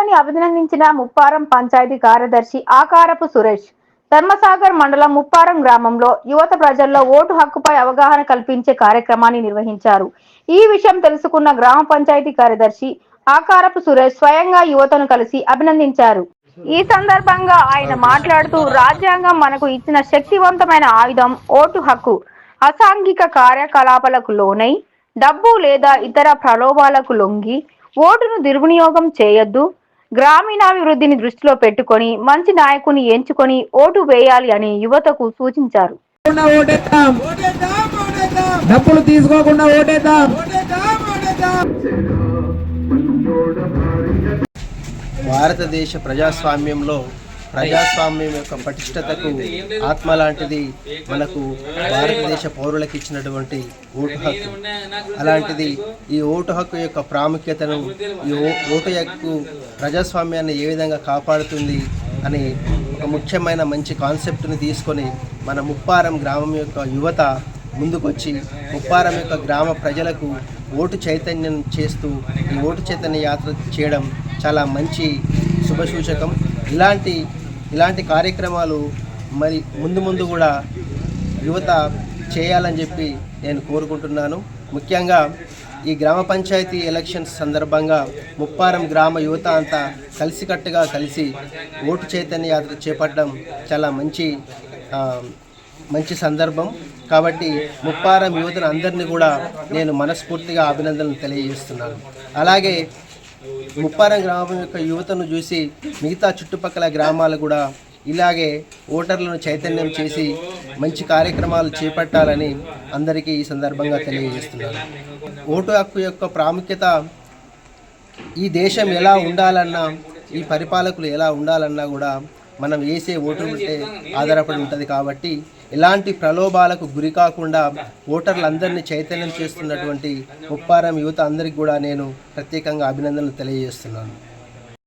యువతని అభినందించిన ముప్పారం పంచాయతీ కార్యదర్శి ఆకారపు సురేష్. ధర్మసాగర్ మండలం ముప్పారం గ్రామంలో యువత ప్రజల్లో ఓటు హక్కుపై అవగాహన కల్పించే కార్యక్రమాన్ని నిర్వహించారు. ఈ విషయం తెలుసుకున్న గ్రామ పంచాయతీ కార్యదర్శి ఆకారపు సురేష్ స్వయంగా యువతను కలిసి అభినందించారు. ఈ సందర్భంగా ఆయన మాట్లాడుతూ రాజ్యాంగం మనకు ఇచ్చిన శక్తివంతమైన ఆయుధం ఓటు హక్కు. అసాంఘిక కార్యకలాపాలకు లోనై డబ్బు లేదా ఇతర ప్రలోభాలకు లొంగి ఓటును దుర్వినియోగం చేయొద్దు. గ్రామీణాభివృద్ధిని దృష్టిలో పెట్టుకొని మంచి నాయకుని ఎంచుకొని ఓటు వేయాలి అని యువతకు సూచించారు. డబ్బులు తీసుకోకుండా ఓటేద్దాం. భారతదేశ ప్రజాస్వామ్యంలో ప్రజాస్వామ్యం యొక్క పటిష్టతకు ఆత్మ లాంటిది మనకు భారతదేశ పౌరులకు ఇచ్చినటువంటి ఓటు హక్కు. అలాంటిది ఈ ఓటు హక్కు యొక్క ప్రాముఖ్యతను ఈ ఓటు హక్కు ప్రజాస్వామ్యాన్ని ఏ విధంగా కాపాడుతుంది అని ఒక ముఖ్యమైన మంచి కాన్సెప్ట్ని తీసుకొని మన ముప్పారం గ్రామం యొక్క యువత ముందుకొచ్చి ముప్పారం యొక్క గ్రామ ప్రజలకు ఓటు చైతన్యం చేస్తూ ఈ ఓటు చైతన్య యాత్ర చేయడం చాలా మంచి శుభసూచకం. ఇలాంటి ఇలాంటి కార్యక్రమాలు మరి ముందు ముందు కూడా యువత చేయాలని చెప్పి నేను కోరుకుంటున్నాను. ముఖ్యంగా ఈ గ్రామ పంచాయతీ ఎలక్షన్స్ సందర్భంగా ముప్పారం గ్రామ యువత అంతా కలిసికట్టుగా కలిసి ఓటు చైతన్య యాత్ర చేపట్టడం చాలా మంచి మంచి సందర్భం. కాబట్టి ముప్పారం యువతను అందరినీ కూడా నేను మనస్ఫూర్తిగా అభినందనలు తెలియజేస్తున్నాను. అలాగే ముప్పారం గ్రామం యొక్క యువతను చూసి మిగతా చుట్టుపక్కల గ్రామాలు కూడా ఇలాగే ఓటర్లను చైతన్యం చేసి మంచి కార్యక్రమాలు చేపట్టాలని అందరికీ ఈ సందర్భంగా తెలియజేస్తున్నాను. ఓటు హక్కు యొక్క ప్రాముఖ్యత ఈ దేశం ఎలా ఉండాలన్నా ఈ పరిపాలకులు ఎలా ఉండాలన్నా కూడా మనం వేసే ఓటు ఉంటే ఆధారపడి ఉంటుంది కాబట్టి ఎలాంటి ప్రలోభాలకు గురి కాకుండా ఓటర్లందరినీ చైతన్యం చేస్తున్నటువంటి ముప్పారం యువత అందరికీ కూడా నేను ప్రత్యేకంగా అభినందనలు తెలియజేస్తున్నాను.